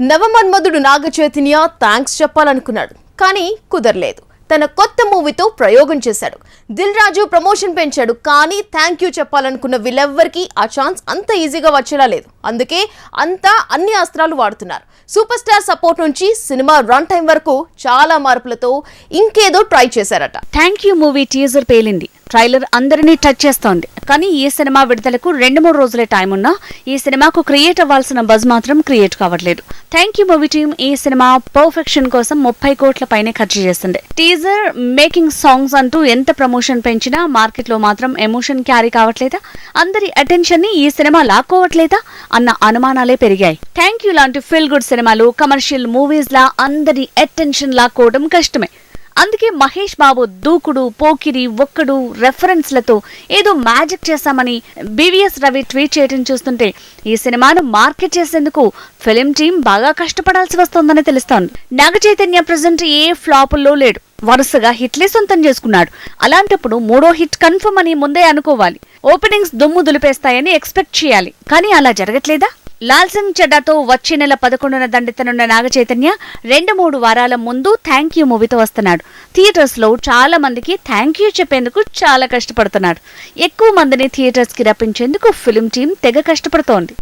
నవమన్మధుడు Naga Chaitanya thanks చెప్పాలనుకున్నాడు కానీ కుదరలేదు. తన కొత్త మూవీతో ప్రయోగం చేశాడు. దిల్ రాజు ప్రమోషన్ పెంచాడు కానీ థ్యాంక్ యూ చెప్పాలనుకున్న వీళ్ళెవ్వరికీ ఆ ఛాన్స్ అంత ఈజీగా వచ్చేలా లేదు. అందుకే అంతా అన్ని అస్త్రాలు వాడుతున్నారు. సూపర్ స్టార్ సపోర్ట్ నుంచి సినిమా రన్ టైం వరకు చాలా మార్పులతో ఇంకేదో ట్రై చేశారట. థ్యాంక్ యూ మూవీ టీజర్ పేలింది. ట్రైలర్ అందరినీ టచ్ చేస్తోంది. కానీ ఈ సినిమా విడుదలకు రెండు మూడు రోజులే టైం ఉన్నా ఈ సినిమాకు క్రియేట్ అవ్వాల్సిన బజ్ మాత్రం క్రియేట్ కావట్లేదు. థ్యాంక్ యూ మూవీ టీమ్ ఈ సినిమా పర్ఫెక్షన్ కోసం ముప్పై కోట్ల పైనే ఖర్చు చేస్తుంది. టీజర్ మేకింగ్ సాంగ్స్ అంటూ ఎంత ప్రమోషన్ పెంచినా మార్కెట్లో మాత్రం ఎమోషన్ క్యారీ కావట్లేదా? అందరి అటెన్షన్ని ఈ సినిమా లాక్కోవట్లేదా? అన్న అనుమానాలే పెరిగాయి. థ్యాంక్ యూ లాంటి ఫిల్ గుడ్ సినిమాలు కమర్షియల్ మూవీస్ లా అందరి అటెన్షన్ లాక్కోవడం కష్టమే. అందుకే మహేష్ బాబు దూకుడు పోకిరి ఒక్కడు రెఫరెన్స్లతో ఏదో మ్యాజిక్ చేశామని బీవీఎస్ రవి ట్వీట్ చేయడం చూస్తుంటే ఈ సినిమాను మార్కెట్ చేసేందుకు ఫిలిం టీం బాగా కష్టపడాల్సి వస్తోందని తెలుస్తోంది. నాగ చైతన్య ప్రజెంట్ ఏ ఫ్లాపుల్లో లేడు. వరుసగా హిట్లే సొంతం చేసుకున్నాడు. అలాంటప్పుడు మూడో హిట్ కన్ఫర్మ్ అని ముందే అనుకోవాలి. ఓపెనింగ్స్ దుమ్ము దులిపేస్తాయని ఎక్స్పెక్ట్ చేయాలి. కానీ అలా జరగట్లేదా? లాల్ సింగ్ చెడ్డాతో వచ్చే నెల పదకొండున దండెత్తనున్న నాగచైతన్య రెండు మూడు వారాల ముందు థ్యాంక్ యూ మూవీతో వస్తున్నాడు. థియేటర్స్లో చాలా మందికి థ్యాంక్ యూ చెప్పేందుకు చాలా కష్టపడుతున్నాడు. ఎక్కువ మందిని థియేటర్స్కి రప్పించేందుకు ఫిలిం టీం తెగ కష్టపడుతోంది.